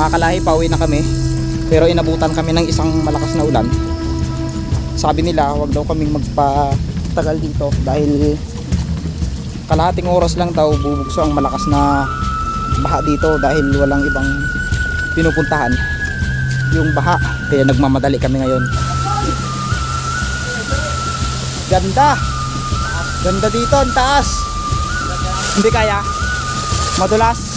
Mga kalahi, pauwi na kami. Pero inabutan kami ng isang malakas na ulan. Sabi nila, wag daw kaming magpatagal dito dahil kalahating oras lang daw bubugso ang malakas na baha dito dahil walang ibang pinupuntahan. Yung baha kaya nagmamadali kami ngayon. Ganda! Ganda dito ang taas! Hindi kaya. Madulas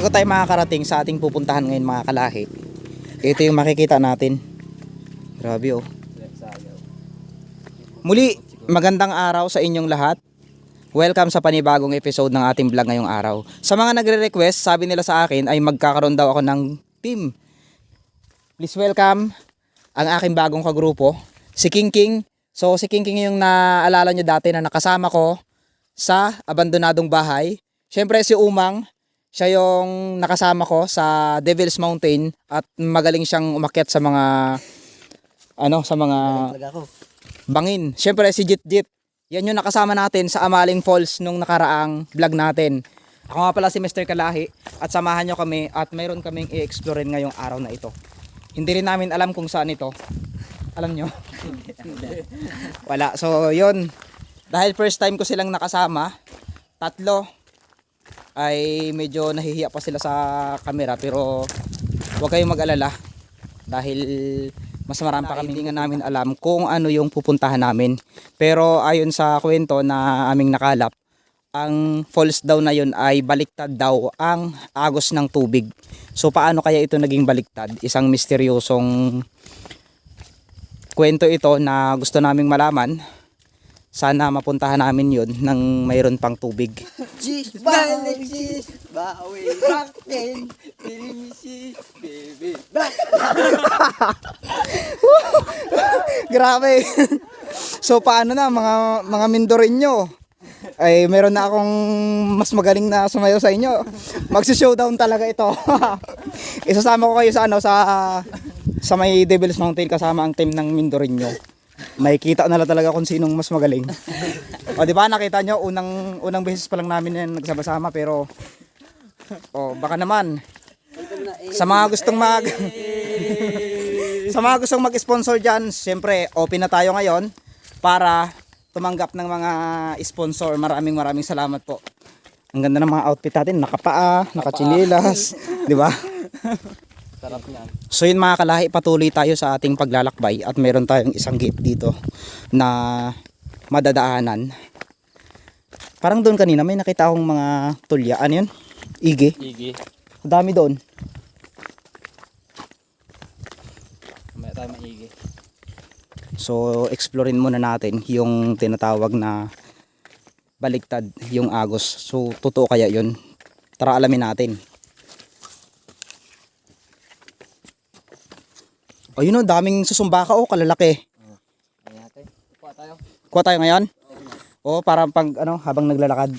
Bago tayo makakarating sa ating pupuntahan ngayon mga kalahi, ito yung makikita natin. Grabe oh. Muli, magandang araw sa inyong lahat. Welcome sa panibagong episode ng ating vlog ngayong araw. Sa mga nagre-request, sabi nila sa akin ay magkakaroon daw ako ng team. Please welcome ang aking bagong kagrupo, si King King. So si King King yung naalala nyo dati na nakasama ko sa abandonadong bahay. Siyempre si Umang, siya yung nakasama ko sa Devil's Mountain at magaling siyang umakyat sa mga ano sa mga bangin. Siyempre si Jit Jit. Yan yung nakasama natin sa Amaling Falls nung nakaraang vlog natin. Ako nga pala si Mr. Kalahi at samahan nyo kami at mayroon kaming i-explore ngayong araw na ito. Hindi rin namin alam kung saan ito. Alam nyo? Wala. So yun. Dahil first time ko silang nakasama, tatlo, ay medyo nahihiya pa sila sa camera pero huwag kayong mag-alala dahil mas marami pa kami hindi nga namin alam kung ano yung pupuntahan namin. Pero ayon sa kwento na aming nakalap ang falls daw na yun ay baliktad daw ang agos ng tubig. So paano kaya ito naging baliktad? Isang misteryosong kwento ito na gusto naming malaman. Sana mapuntahan namin yun nang mayroon pang tubig Cheese, bawi, baktin, pilimisi, baby, back. Grabe. so paano na mga mga Mindoreño? Ay meron na akong mas magaling na sumayaw sa inyo. Magsi-showdown talaga ito. Isasama ko kayo sa ano sa sa may Devil's Mountain kasama ang team ng Mindoreño. Makikita na lang talaga kung sinong mas magaling. O di ba nakita nyo unang unang beses pa lang namin yan nagsama-sama pero oh baka naman sa mga gustong mag sa mga gustong mag-sponsor dyan, siyempre open na tayo ngayon para tumanggap ng mga sponsor. Maraming maraming salamat po. Ang ganda ng mga outfit natin, nakapaa, nakachinilas, di ba? Sarap niyan. So yun mga kalahi, patuloy tayo sa ating paglalakbay at meron tayong isang gate dito na madadaanan. Parang doon kanina may nakita akong mga tulya. Ano yun? Ige. Igi. Ang dami doon. May tayo maigi. So, explorein muna natin yung tinatawag na baligtad, yung agos. So, totoo kaya yun? Tara alamin natin. Ayun o, daming susumbaka o, kalalaki. Ayan natin. Kuha tayo. Kuha tayo ngayon? O, para pag ano, habang naglalakad.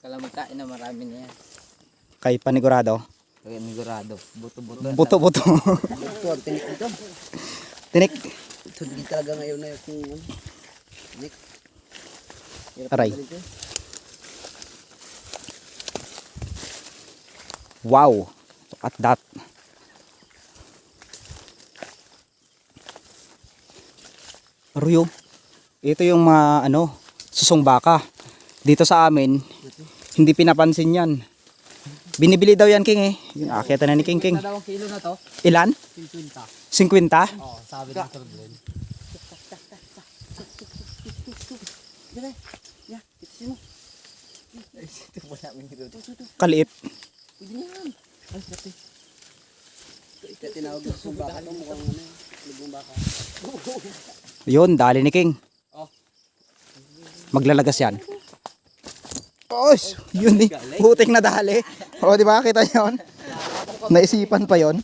Kala magkain na marami na yan. Kay panigurado. Kaya nigurado. Buto-buto. Buto-buto. Ito, ang tinik ito. Tinik. Ito talaga ngayon na yung tinik. Hirap Aray. talaga ito. Wow. At that. Ruyo. Ito yung mga ano, susong baka. Dito sa amin, hindi pinapansin yan. Binibili daw yan, King eh. Yung akita na ni King King. Dalawang kilo na to. Ilan? 50. 50? Oo, sabi ng Sir Glenn. Kaliit. Na tinawag ng sumbaka. Mukhang ano yun. Lugong baka. Yun, dali ni King. Oh. Maglalagas yan. Oh, yun eh. Putik na dali. O, di ba? Kita yon Naisipan pa yon?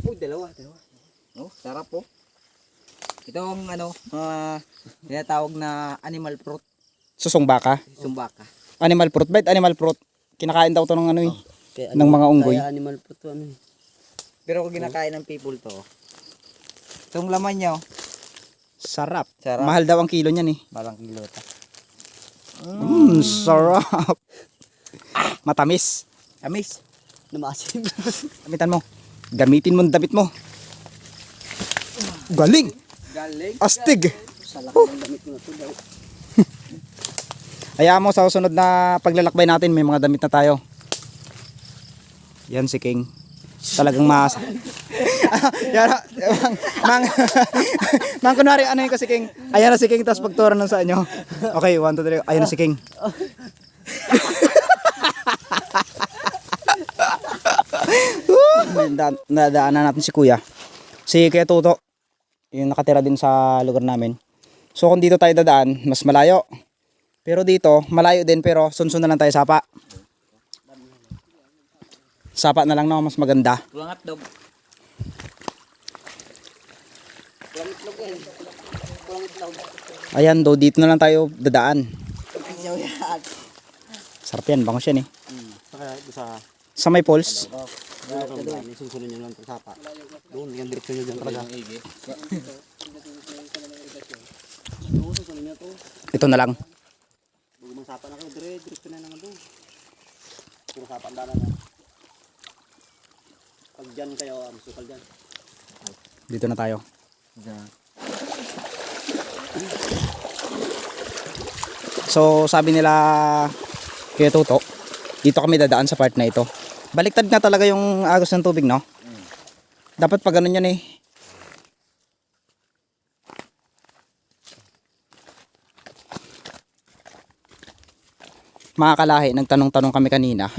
Oh, dalawa, dalawa. Oh, sarap po. Ito ang ano, uh, tinatawag na animal fruit, Susong baka. sumbaka. Animal fruit. Bait animal fruit. Kinakain daw to ng ano eh. Kaya Ng mga unggoy. Kaya animal fruit to ano eh. Pero kung ginakain ng people to, itong laman niya, oh, Sarap. Sarap. Mahal daw ang kilo niyan eh. parang kilo ta. Mmm, sarap. Matamis. Amis. Namasim. Gamitan mo. Gamitin mo ang damit mo. Galing. Galing. Astig. Sa laki ng damit ko na to daw. Hayaan mo sa susunod na paglalakbay natin, may mga damit na tayo. Yan si King. Talagang maasa. Yan, mang, mang, mang, kunwari, ano yung kasi King? Ayan na si King, tapos pagtura nun sa inyo. Okay, one, two, three. Ayan na si King. Nada- Nadaanan natin si Kuya. Si Kuya Tuto. Yung nakatira din sa lugar namin. So kung dito tayo dadaan, mas malayo. Pero dito, malayo din pero sunsun na lang tayo sapa. Sapa na lang na mas maganda. Pulang hotdog. Ayan do, dito na lang tayo dadaan. Yan. Sarap yan, bangos yan eh. Hmm. Sa Sa may doon. Susunod nyo lang sa sapa. Doon, yung direksyon nyo dyan talaga. Ito na lang. Bago mang sapa na kayo, dire, direksyon na naman doon. Puro sapa ang dana na. Pag dyan kayo, ang sukal dyan. Dito na tayo. So sabi nila kaya Tuto, dito kami dadaan sa part na ito. Baliktad nga talaga yung agos ng tubig, no? Dapat pa ganun yan eh. Mga kalahi, nagtanong-tanong kami kanina.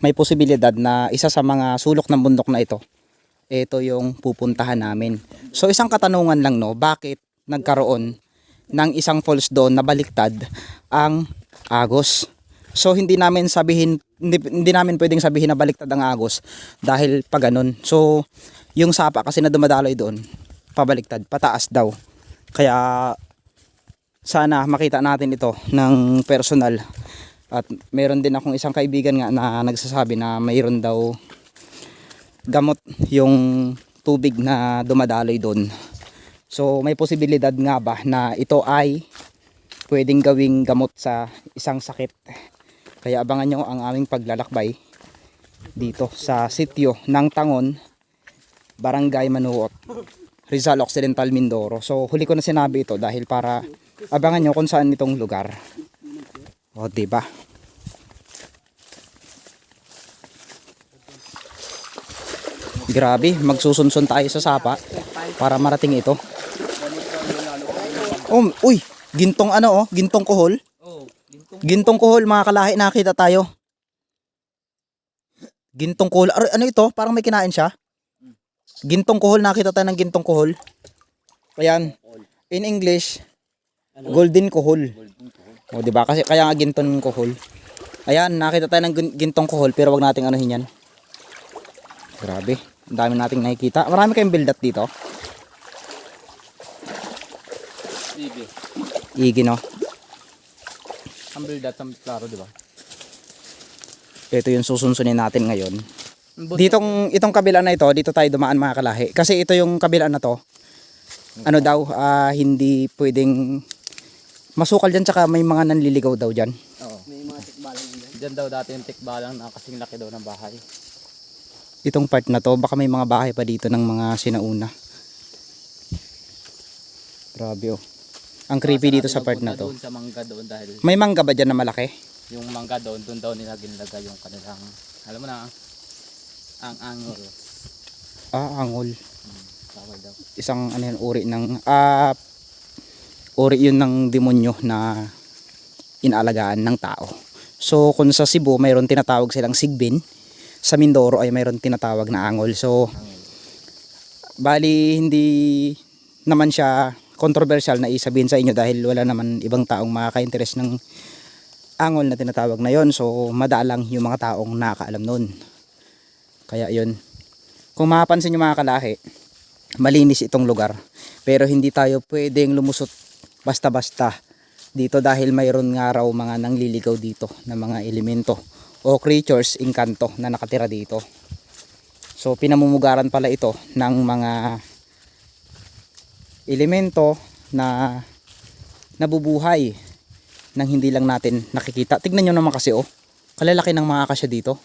May posibilidad na isa sa mga sulok ng bundok na ito, ito yung pupuntahan namin. So isang katanungan lang no, bakit nagkaroon ng isang falls doon na baliktad ang agos? So hindi namin sabihin hindi, hindi namin pwedeng sabihin na baliktad ang agos dahil pa ganun. So yung sapa kasi na dumadaloy doon pabaliktad, pataas daw. Kaya sana makita natin ito ng personal. At meron din akong isang kaibigan nga na nagsasabi na mayroon daw gamot yung tubig na dumadaloy doon. So may posibilidad nga ba na ito ay pwedeng gawing gamot sa isang sakit. Kaya abangan nyo ang aming paglalakbay dito sa sityo ng Tangon, Barangay Manuot, Rizal Occidental Mindoro. So huli ko na sinabi ito dahil para abangan nyo kung saan itong lugar. O diba? Grabe, magsusunsun tayo sa sapa para marating ito. Um, uy, gintong ano oh, gintong kuhol. Oh, gintong. Kuhol mga kalahi nakita tayo. Gintong kuhol. Ar- ano ito? Parang may kinain siya. Gintong kuhol nakita tayo ng gintong kuhol. Ayan. In English, golden kuhol. O di ba? Kasi kaya nga gintong kuhol. Ayan, nakita tayo ng gin- gintong kuhol pero wag nating anuhin yan. Grabe. Ang dami nating nakikita. Marami kayong build up dito. Bibi. Igi no. Humble that, humble klaro, di ba? Ito yung susunsunin natin ngayon. Ditong itong kabila na ito, dito tayo dumaan mga kalahi. Kasi ito yung kabila na to. Ano daw, ah, hindi pwedeng masukal diyan tsaka may mga nanliligaw daw diyan. Oo. May mga tikbalang yan. Diyan daw dati yung tikbalang na kasing laki daw ng bahay. Itong part na to, baka may mga bahay pa dito ng mga sinauna. Grabe oh. Ang creepy dito sa part na to. Doon sa mangga doon dahil May mangga ba dyan na malaki? yung mangga doon, doon daw nila ginlagay yung kanilang, alam mo na, ang angol. Ah, angol. Hmm, daw. Isang ano yan, uri ng ah uri yun ng demonyo na inaalagaan ng tao. So kung sa Cebu mayroon tinatawag silang sigbin, sa Mindoro ay mayroon tinatawag na angol. So bali hindi naman siya controversial na isabihin sa inyo dahil wala naman ibang taong makaka-interest ng angol na tinatawag na yon so madalang yung mga taong nakakaalam nun. Kaya yun. Kung mapapansin nyo mga kalahi malinis itong lugar. Pero hindi tayo pwedeng lumusot basta-basta dito dahil mayroon nga raw mga nangliligaw dito na mga elemento o creatures inkanto na nakatira dito So pinamumugaran pala ito ng mga elemento na nabubuhay nang hindi lang natin nakikita. Tignan nyo naman kasi oh. Kalalaki ng mga akasya dito.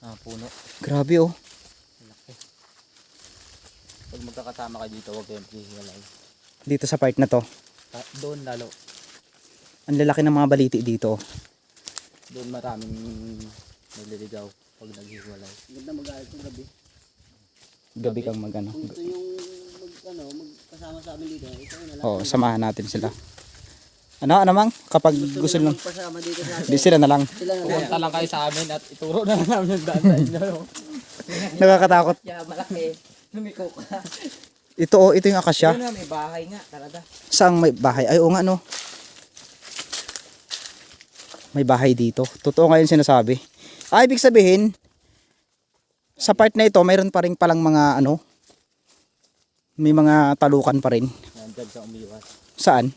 Ah, puno. Grabe oh. Laki. Pag magkakasama ka dito, huwag kayong pihiwalay. Dito sa part na to. Ta- Doon lalo. Ang lalaki ng mga baliti dito. Doon maraming nililigaw pag naghihiwalay. Ganda mag-aaral ko gabi. Gabi kang magano. Kung gusto yung mag, ano, magkasama sa amin dito, ito na lang. Oh, samahan natin sila. Ano, ano mang? Kapag gusto nyo nung magpasama dito sa atin. di sila na lang. Sila na lang. Pumunta lang kayo sa amin at ituro na lang namin yung daan sa inyo. Nakakatakot. Kaya malaki. Lumiko ka. Ito oh, ito yung akasya. Yun na, may bahay nga talaga. Saang may bahay? Ay, oo nga no. May bahay dito. Totoo nga yung sinasabi. Ah, ibig sabihin, sa part na ito, mayroon pa rin palang mga ano, may mga talukan pa rin. Yan, dyan sa umiwas. Saan?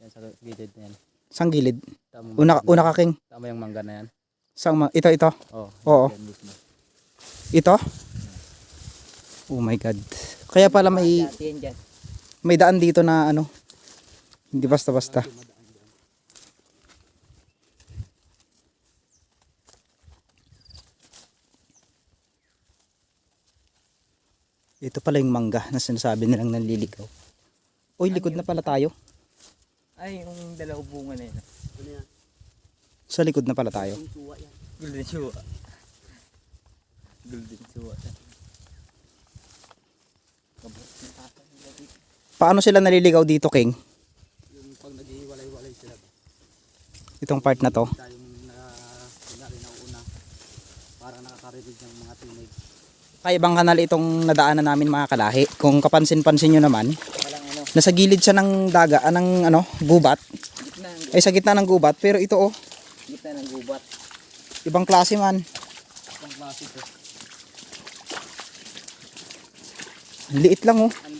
Yan sa gilid na yan. Sang gilid? Tama, Una, una kaking. tama yung mangga na yan. Sang ma- ito, ito. Oh, Oo. Ito? Oh my God. Kaya pala may, may daan dito na ano, hindi basta-basta. Ito pala yung mangga na sinasabi nilang nanliligaw. Uy, likod na pala tayo. Ay, yung dalawang bunga na yun. Ano yan? Sa likod na pala tayo. Golden Shua. Golden Shua. Paano sila naliligaw dito, King? Yung pag naghihiwalay-walay sila. Itong part na to. Tayong na, kunwari na una. Para nakakarinig ng mga tinig. Kaibang kanal itong nadaanan namin mga kalahi. Kung kapansin-pansin nyo naman, ano. nasa gilid siya ng daga, ah, ng ano, gubat. Gitna, Ay sa gitna ng gubat, pero ito oh, gitna ng gubat. ibang klase man. Ang klase to. Liit lang oh. Ang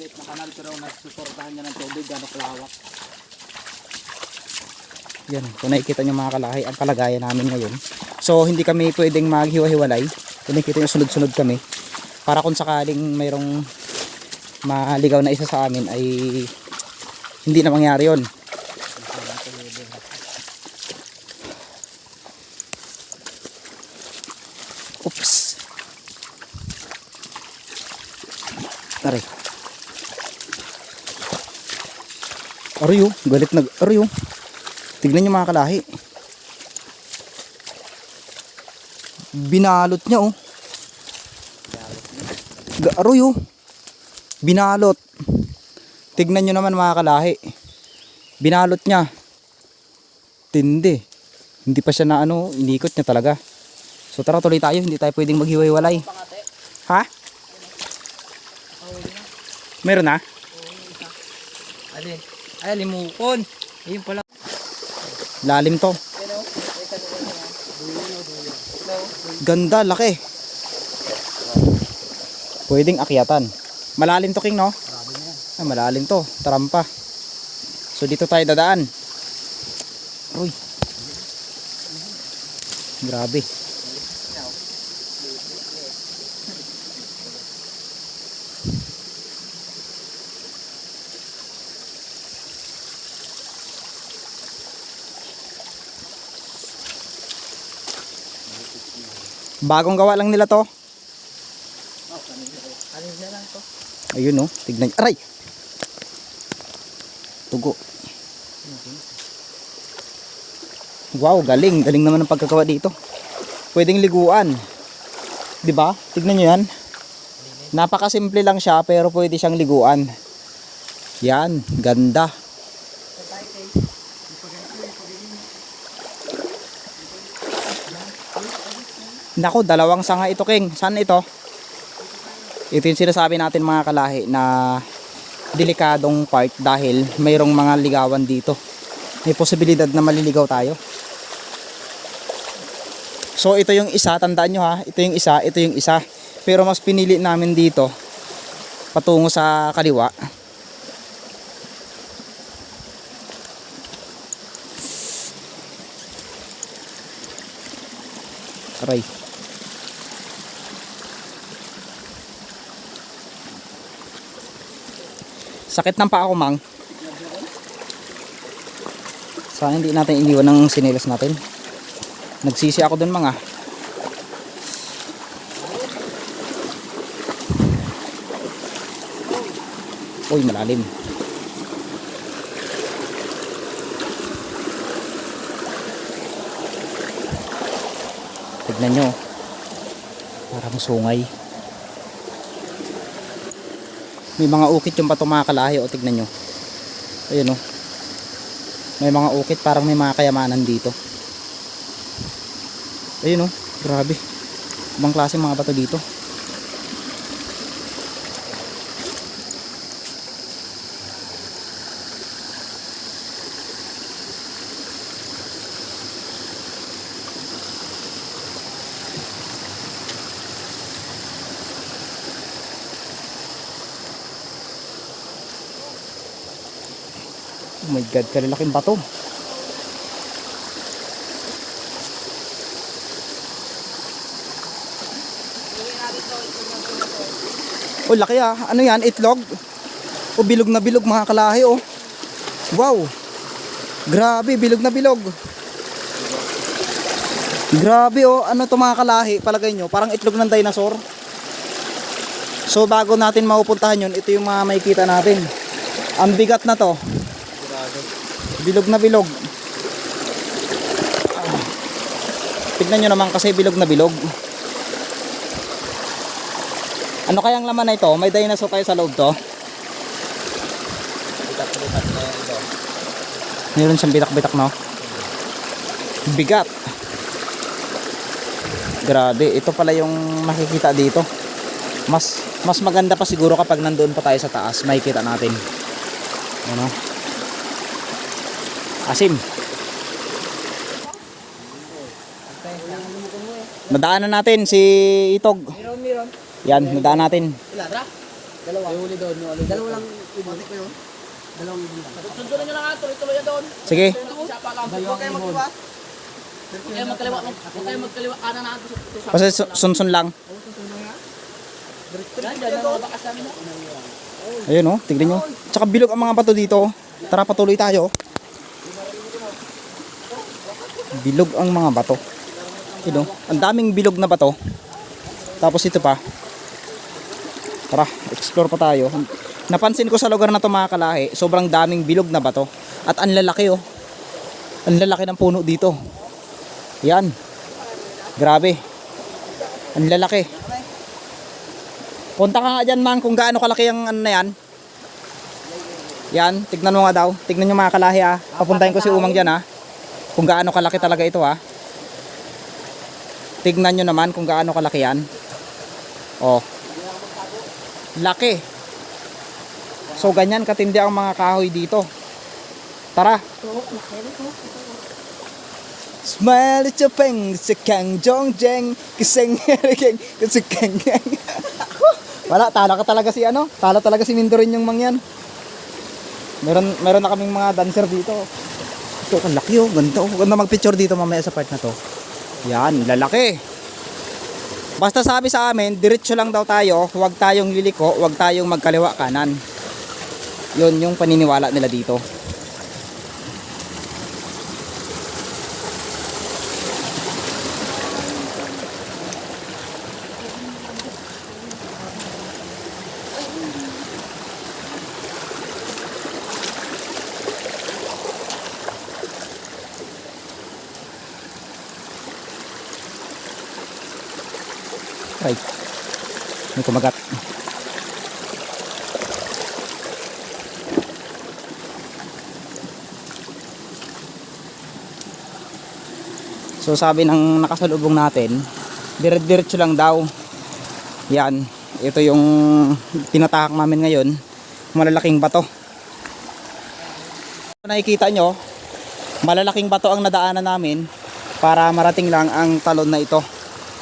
liit na kanal pero nagsuportahan niya ng tubig. Gano'ng kalawak. Yan, kung nakikita nyo mga kalahi, ang kalagayan namin ngayon. So, hindi kami pwedeng maghiwa-hiwalay. Kung nakikita nyo, sunod-sunod kami. Para kung sakaling mayroong maligaw na isa sa amin ay hindi na mangyari yon. Oops. Aray. Aray oh, galit na. Aray oh. Tignan nyo mga kalahi. Binalot niya oh. Aroy oh. Binalot. Tignan nyo naman mga kalahi. Binalot niya. Tindi. Hindi pa siya na ano, inikot niya talaga. So tara tuloy tayo, hindi tayo pwedeng maghiwa-hiwalay. Ha? Meron na? Alin? Ay, limukon. Ayun pala. Lalim to. Ay? Ganda, laki. Pwedeng akyatan. Malalim to, King, no? Ah, malalim to. Tarampa. So dito tayo dadaan. Uy. Grabe. Bagong gawa lang nila to. Ayun no, tignan. Aray! Tugo. Wow, galing. Galing naman ang pagkagawa dito. Pwedeng liguan. 'Di ba? Tignan niyo 'yan. Napakasimple lang siya pero pwede siyang liguan. Yan, ganda. Nako, dalawang sanga ito, King. Saan ito? Ito yung sinasabi natin mga kalahi na delikadong part dahil mayroong mga ligawan dito. May posibilidad na maliligaw tayo. So ito yung isa, tandaan nyo ha, ito yung isa, ito yung isa. Pero mas pinili namin dito patungo sa kaliwa. Aray. Sakit ng paa ko, Mang. Sana hindi natin iniwan ng sinilas natin. Nagsisi ako dun, mga. Uy, malalim. Tignan nyo. Parang sungay. May mga ukit yung bato mga kalahi o tignan nyo. Ayun o. May mga ukit parang may mga kayamanan dito. Ayun o. Grabe. Ibang klase mga bato dito. God, kalalaking bato. Oh, laki ah. Ano yan? Itlog? O bilog na bilog mga kalahi oh. Wow. Grabe, bilog na bilog. Grabe oh, ano to mga kalahi, palagay nyo, parang itlog ng dinosaur. So bago natin mapupuntahan yun, ito yung mga makikita natin. Ang bigat na to. Bilog na bilog. Ah. Tignan nyo naman kasi bilog na bilog. Ano kayang laman na ito? May dinosaur tayo sa loob to? Meron siyang bitak-bitak no? Bigat. Grabe, ito pala yung makikita dito. Mas mas maganda pa siguro kapag nandoon pa tayo sa taas, makikita natin. Ano? Asim. Nadaanan natin si Itog. Meron, meron. Yan, nadaan natin. Dalawa. May huli doon. Dalawa lang. Ibalik ko yun. Dalawang ibon. Sunduran nyo lang nga, tuloy-tuloy yan doon. Sige. Siya pa lang. Huwag kayo magkiwas. Huwag kayo magkaliwa, huwag kayo magkaliwa kanan na sa Basta su- sunsun lang. Ayun oh, tignan nyo. Tsaka bilog ang mga bato dito. oh. Tara patuloy tayo. Bilog ang mga bato. Yun oh, ang daming bilog na bato. Tapos ito pa. Tara, explore pa tayo. Napansin ko sa lugar na to mga kalahi, sobrang daming bilog na bato. At ang lalaki oh. Ang lalaki ng puno dito. Yan. Grabe. Ang lalaki. Punta ka nga dyan man kung gaano kalaki ang ano na yan. Yan, tignan mo nga daw. Tignan nyo mga kalahi ah. Papuntahin ko si Umang dyan ah. Kung gaano kalaki talaga ito ah. Tignan nyo naman kung gaano kalaki yan. Oh. Laki. So ganyan katindi ang mga kahoy dito. Tara. Smile at your peng sa kang jong jeng kiseng keng kasi keng Wala, talo ka talaga si ano? Talo talaga si Mindorin yung mangyan. Meron, meron na kaming mga dancer dito. Ito, ang laki oh. Ganda oh. Ganda mag-picture dito mamaya sa part na to. Yan, lalaki. Basta sabi sa amin, diretso lang daw tayo. Huwag tayong liliko, huwag tayong magkaliwa kanan. Yun yung paniniwala nila dito. Ay. May kumagat. So sabi ng nakasalubong natin, dire-diretso lang daw. Yan, ito yung tinatahak namin ngayon, malalaking bato. Nakikita nyo, malalaking bato ang nadaanan namin para marating lang ang talon na ito.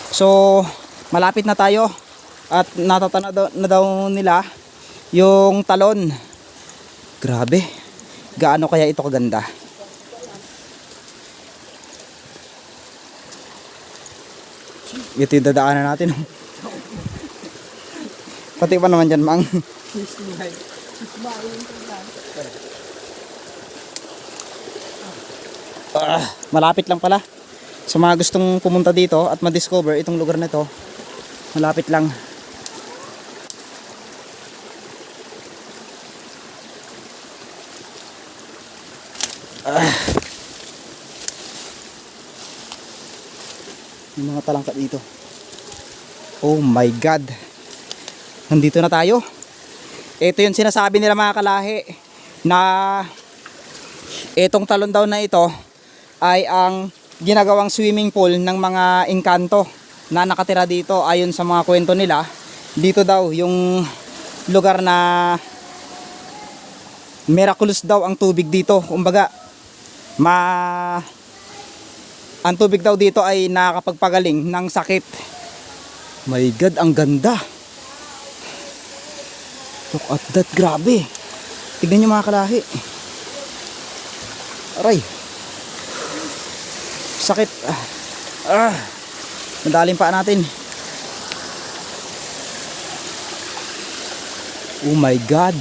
So, malapit na tayo at natatana daw- na daw nila yung talon. Grabe, gaano kaya ito kaganda? Ito yung dadaanan natin. Pati pa naman dyan, Mang. Ah, malapit lang pala. Sa mga gustong pumunta dito at ma-discover itong lugar na to, malapit lang. Ah. Mga talangka dito. Oh my God. Nandito na tayo. Ito yung sinasabi nila mga kalahi na itong talon daw na ito ay ang ginagawang swimming pool ng mga engkanto na nakatira dito ayon sa mga kwento nila. Dito daw yung lugar na miraculous daw ang tubig dito. Kumbaga, ma ang tubig daw dito ay nakakapagpagaling ng sakit. My God, ang ganda. Look at that, grabe. Tignan nyo mga kalahi. Aray. Sakit. Ah. ah. Madaling pa natin. Oh my God.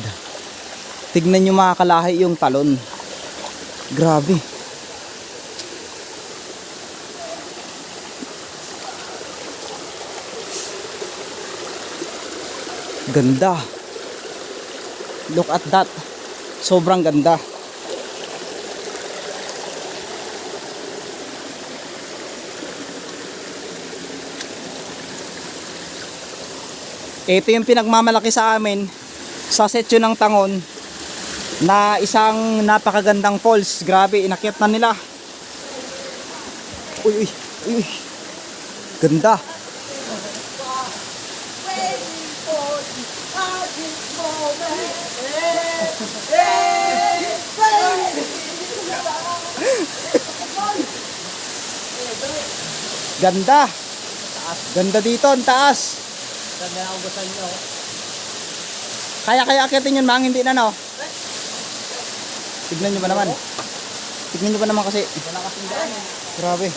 Tignan nyo mga kalahi yung talon. Grabe. Ganda. Look at that. Sobrang ganda. Ito yung pinagmamalaki sa amin sa setyo ng Tangon na isang napakagandang falls. Grabe, inakyat na nila. Uy, uy, uy. Ganda. Ganda. Ganda dito, ang taas. Ganda na ubusan nyo. Kaya kaya akitin yun, mang hindi na no. Tignan nyo ba naman? Tignan nyo ba naman kasi? Wala kasing daan eh. Grabe.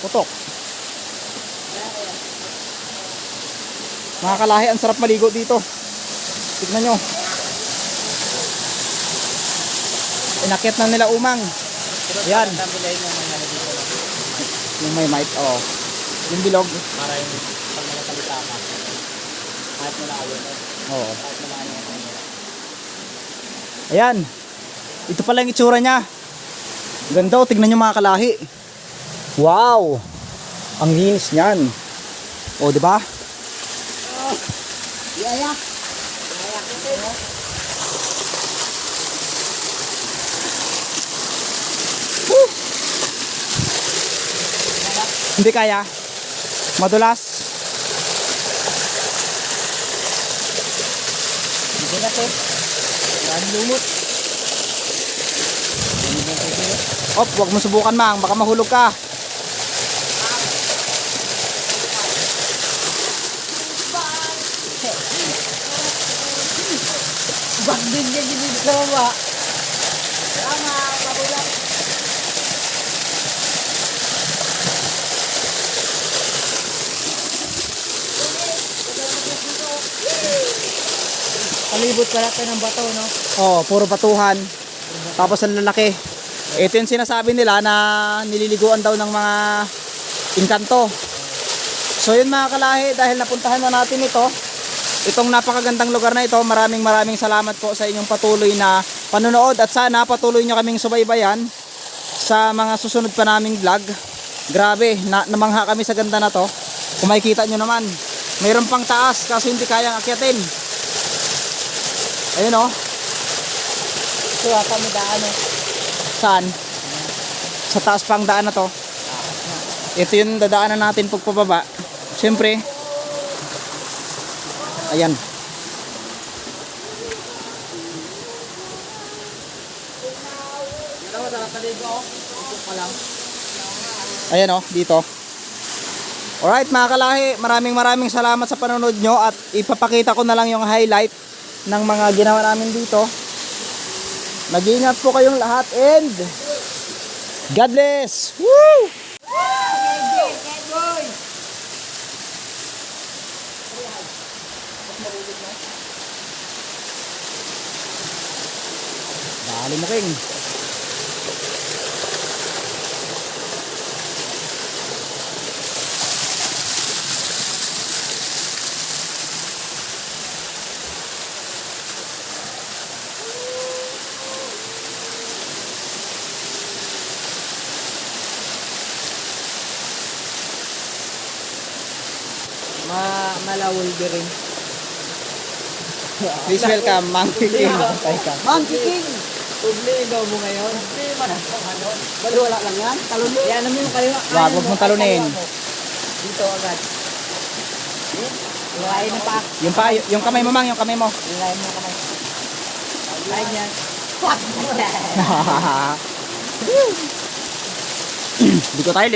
Putok. Mga kalahi, ang sarap maligo dito. Tignan nyo. Inakyat na nila umang. Yan. Yung may mic, oh. Yung bilog. Para yung pag nakasalita ka. Kahit mo na ayun. eh. Oo. Kahit mo na ayun. Ayan. Ito pala yung itsura niya. Ganda oh, tignan nyo mga kalahi. Wow! Ang linis niyan. O, di ba? Woo! Hindi kaya. Madulas. Hindi na sir. Yan lumot. Op, wag mo subukan mang, baka mahulog ka. Bagdin ka dito sa Palibot pala tayo ng bato, no? Oh, puro batuhan. Tapos ang lalaki. Ito yung sinasabi nila na nililiguan daw ng mga inkanto. So yun mga kalahi, dahil napuntahan na natin ito, itong napakagandang lugar na ito, maraming maraming salamat po sa inyong patuloy na panonood at sana patuloy nyo kaming subaybayan sa mga susunod pa naming vlog. Grabe, na, namangha kami sa ganda na to. Kung makikita nyo naman, mayroon pang taas kasi hindi kayang akyatin. Ayun oh. Kuha kami daan, eh. Saan? Sa taas pang daan na to. Ito yung dadaanan natin pagpababa. Siyempre. Ayan. Oh. Pa. Ayan oh, dito. Alright mga kalahi, maraming maraming salamat sa panonood nyo at ipapakita ko na lang yung highlight ng mga ginawa namin dito. Mag-ingat po kayong lahat and God bless! Woo! Dali mo king. Ma din rin. Please welcome Monkey King. Monkey King! Publigo mo ngayon? Hindi man ako ano. Bali wala lang yan? Talon mo? Yan mo yung kayo. Wag, wag mong talunin. Dito agad. Luhain na pa. Yung pa, yung kamay mo mang, yung kamay mo. Luhain mo kamay. Luhain yan. Hindi ko tayo